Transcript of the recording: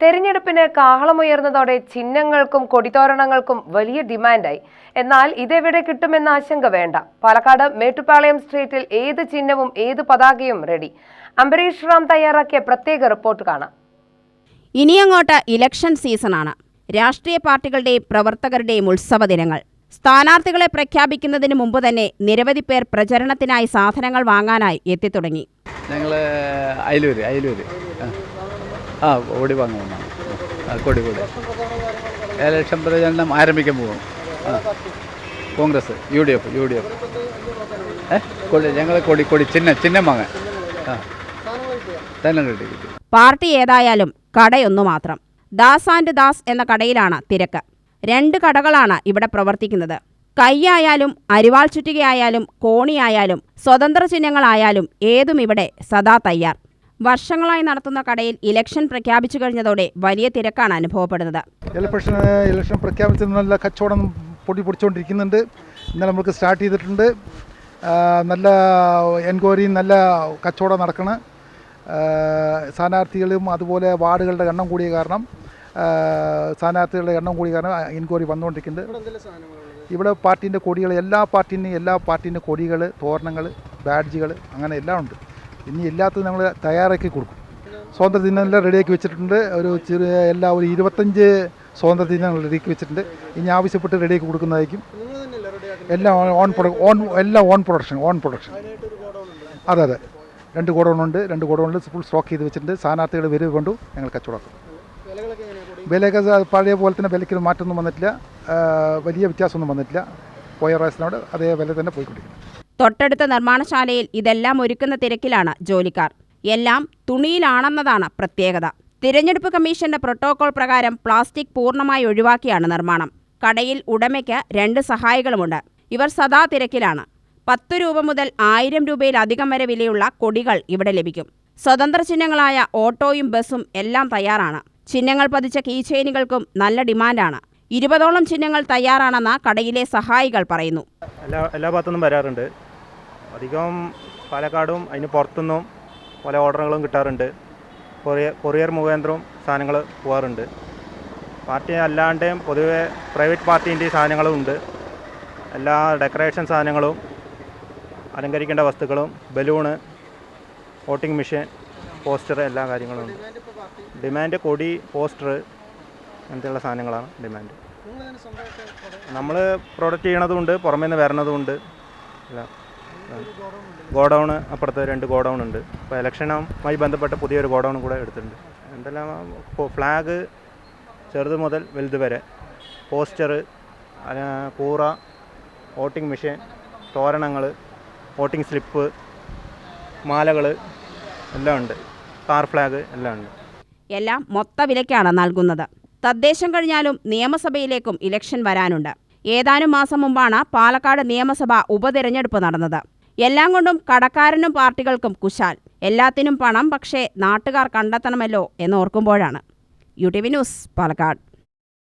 തെരഞ്ഞെടുപ്പിന് കാഹളമുയർന്നതോടെ ചിഹ്നങ്ങൾക്കും കൊടിത്തോരണങ്ങൾക്കും വലിയ ഡിമാൻഡായി. എന്നാൽ ഇതെവിടെ കിട്ടുമെന്ന ആശങ്ക വേണ്ട. പാലക്കാട് മേട്ടുപ്പാളയം സ്ട്രീറ്റിൽ ഏത് ചിഹ്നവും ഏത് പതാകയും റെഡി അംബരീഷ് റാം തയ്യാറാക്കിയ പ്രത്യേക റിപ്പോർട്ട് കാണാം. ഇനിയങ്ങോട്ട് ഇലക്ഷൻ സീസണാണ് രാഷ്ട്രീയ പാർട്ടികളുടെയും പ്രവർത്തകരുടെയും ഉത്സവ ദിനങ്ങൾ സ്ഥാനാർത്ഥികളെ പ്രഖ്യാപിക്കുന്നതിന് മുമ്പ് തന്നെ നിരവധി പേർ പ്രചരണത്തിനായി സാധനങ്ങൾ വാങ്ങാനായി എത്തിത്തുടങ്ങി. ഞങ്ങൾ ആ. ഓടി വാങ്ങാൻ വന്നതാണ്. ആ കൊടി കൊടി. ഇലക്ഷൻ പ്രചരണം ആരംഭിക്കാൻ പോകും? ആ. Congress U D F U D F കൊടി ഞങ്ങൾ കൊടി കൊടി ചിഹ്നം ചിഹ്നം വാങ്ങാൻ. ആ. തന്നെ കിട്ടി പാർട്ടി ഏതായാലും കടയൊന്നു മാത്രം. ദാസ് ആൻഡ് ദാസ് എന്ന കടയിലാണ് തിരക്ക്. രണ്ട് കടകളാണ് ഇവിടെ പ്രവർത്തിക്കുന്നത്. കൈയായാലും അരിവാൾ ചുറ്റികയായാലും കോണിയായാലും സ്വതന്ത്ര ചിഹ്നങ്ങളായാലും ഏതും ഇവിടെ സദാ തയ്യാർ. വർഷങ്ങളായി നടത്തുന്ന കടയിൽ ഇലക്ഷൻ പ്രഖ്യാപിച്ചു കഴിഞ്ഞതോടെ വലിയ തിരക്കാണ് അനുഭവപ്പെടുന്നത്. ഇലക്ഷൻ ഇലക്ഷൻ നല്ല കച്ചവടം പൊടി പൊടിച്ചുകൊണ്ടിരിക്കുന്നുണ്ട് ഇന്നലെ നമുക്ക് സ്റ്റാർട്ട് ചെയ്തിട്ടുണ്ട്. നല്ല എൻക്വയറിയും നല്ല കച്ചവടം നടക്കണം. സ്ഥാനാർത്ഥികളും അതുപോലെ വാർഡുകളുടെ എണ്ണം കൂടിയ കാരണം സ്ഥാനാർത്ഥികളുടെ എണ്ണം കൂടിയ കാരണം എൻക്വയറി വന്നുകൊണ്ടിരിക്കുന്നുണ്ട്. ഇവിടെ പാർട്ടീന്റെ കൊടികൾ എല്ലാ പാർട്ടീന്റെയും എല്ലാ പാർട്ടീന്റെ കൊടികൾ തോരണങ്ങൾ ബാഡ്ജുകൾ അങ്ങനെ എല്ലാം ഉണ്ട്. ഇനി ഇല്ലാത്തത് നമ്മൾ തയ്യാറാക്കി കൊടുക്കും. സ്വാതന്ത്ര്യ ദിനമെല്ലാം റെഡിയാക്കി വെച്ചിട്ടുണ്ട്. ഒരു ചെറിയ എല്ലാ ഒരു ഇരുപത്തഞ്ച് സ്വാതന്ത്ര്യ ദിനങ്ങൾ റെഡിയാക്കി വെച്ചിട്ടുണ്ട്. ഇനി ആവശ്യപ്പെട്ട് റെഡിയാക്കി കൊടുക്കുന്നതായിരിക്കും. എല്ലാം ഓൺ പ്രൊഡക് ഓൺ എല്ലാം ഓൺ പ്രൊഡക്ഷൻ ഓൺ പ്രൊഡക്ഷൻ അതെ അതെ. രണ്ട് ഗോഡൗണുണ്ട് രണ്ട് ഗോഡൗണിൽ ഫുൾ സ്റ്റോക്ക് ചെയ്ത് വെച്ചിട്ടുണ്ട്. സ്ഥാനാർത്ഥികൾ വരവ് കൊണ്ടു. ഞങ്ങൾ കച്ചവടം വിലയൊക്കെ പഴയ പോലെ തന്നെ വിലയ്ക്ക് മാറ്റമൊന്നും വന്നിട്ടില്ല. വലിയ വ്യത്യാസമൊന്നും വന്നിട്ടില്ല. പോയ പ്രാവശ്യത്തിനോട് അതേ വില തന്നെ പോയിക്കൊണ്ടിരിക്കുന്നു. തൊട്ടടുത്ത നിർമ്മാണശാലയിൽ ഇതെല്ലാം ഒരുക്കുന്ന തിരക്കിലാണ് ജോലിക്കാർ. എല്ലാം തുണിയിലാണെന്നതാണ് പ്രത്യേകത. തിരഞ്ഞെടുപ്പ് കമ്മീഷന്റെ പ്രോട്ടോകോൾ പ്രകാരം പ്ലാസ്റ്റിക് പൂർണമായി ഒഴിവാക്കിയാണ് നിർമ്മാണം. കടയിൽ ഉടമയ്ക്ക് രണ്ട് സഹായികളുമുണ്ട്. ഇവർ സദാ തിരക്കിലാണ്. പത്ത് രൂപ മുതൽ ആയിരം രൂപയിലധികം വരെ വിലയുള്ള കൊടികൾ ഇവിടെ ലഭിക്കും. സ്വതന്ത്ര ചിഹ്നങ്ങളായ ഓട്ടോയും ബസ്സും എല്ലാം തയ്യാറാണ്. ചിഹ്നങ്ങൾ പതിച്ച കീചെയിനുകൾക്കും നല്ല ഡിമാൻഡാണ്. ഇരുപതോളം ചിഹ്നങ്ങൾ തയ്യാറാണെന്ന് കടയിലെ സഹായികൾ പറയുന്നു. എല്ലാ ഭാഗത്തുനിന്നും വരാറുണ്ട്. അധികം പാലക്കാടും അതിന് പുറത്തുനിന്നും പല ഓർഡറുകളും കിട്ടാറുണ്ട്. കൊറിയർ കൊറിയർ മുഖേന്ദ്രവും സാധനങ്ങൾ പോകാറുണ്ട് പാർട്ടി അല്ലാണ്ടേയും പൊതുവെ പ്രൈവറ്റ് പാർട്ടീന്റെ സാധനങ്ങളും ഉണ്ട്. എല്ലാ ഡെക്കറേഷൻ സാധനങ്ങളും അലങ്കരിക്കേണ്ട വസ്തുക്കളും ബലൂണ് വോട്ടിംഗ് മെഷീൻ പോസ്റ്റർ എല്ലാ കാര്യങ്ങളും ഉണ്ട്. ഡിമാൻഡ് കൊടി പോസ്റ്റർ അങ്ങനത്തെയുള്ള സാധനങ്ങളാണ് ഡിമാൻഡ്. നമ്മൾ പ്രൊഡക്റ്റ് ചെയ്യണതുമുണ്ട് പുറമേ നിന്ന് വരണതുമുണ്ട് എല്ലാം. ഗോഡൗണ് അപ്പുറത്ത് രണ്ട് ഗോഡൗൺ ഉണ്ട്. അപ്പോൾ ഇലക്ഷനുമായി ബന്ധപ്പെട്ട പുതിയൊരു ഗോഡൗൺ കൂടെ എടുത്തിട്ടുണ്ട്. എന്തെല്ലാം ഫ്ലാഗ് ചെറുത് മുതൽ വലുത് വരെ. പോസ്റ്റർ കൂറ വോട്ടിംഗ് മെഷീൻ തോരണങ്ങൾ വോട്ടിംഗ് സ്ലിപ്പ് മാലകൾ എല്ലാം ഉണ്ട്. കാർ ഫ്ലാഗ് എല്ലാം ഉണ്ട്. എല്ലാം മൊത്ത വിലയ്ക്കാണ് നൽകുന്നത്. തദ്ദേശം കഴിഞ്ഞാലും നിയമസഭയിലേക്കും ഇലക്ഷൻ വരാനുണ്ട്. ഏതാനും മാസം മുമ്പാണ് പാലക്കാട് നിയമസഭാ ഉപതെരഞ്ഞെടുപ്പ് നടന്നത്. എല്ലാം കൊണ്ടും കടക്കാരനും പാർട്ടികൾക്കും കുശാൽ. എല്ലാത്തിനും പണം പക്ഷേ നാട്ടുകാർ കണ്ടെത്തണമല്ലോ എന്നോർക്കുമ്പോഴാണ് U T V news Palakkad.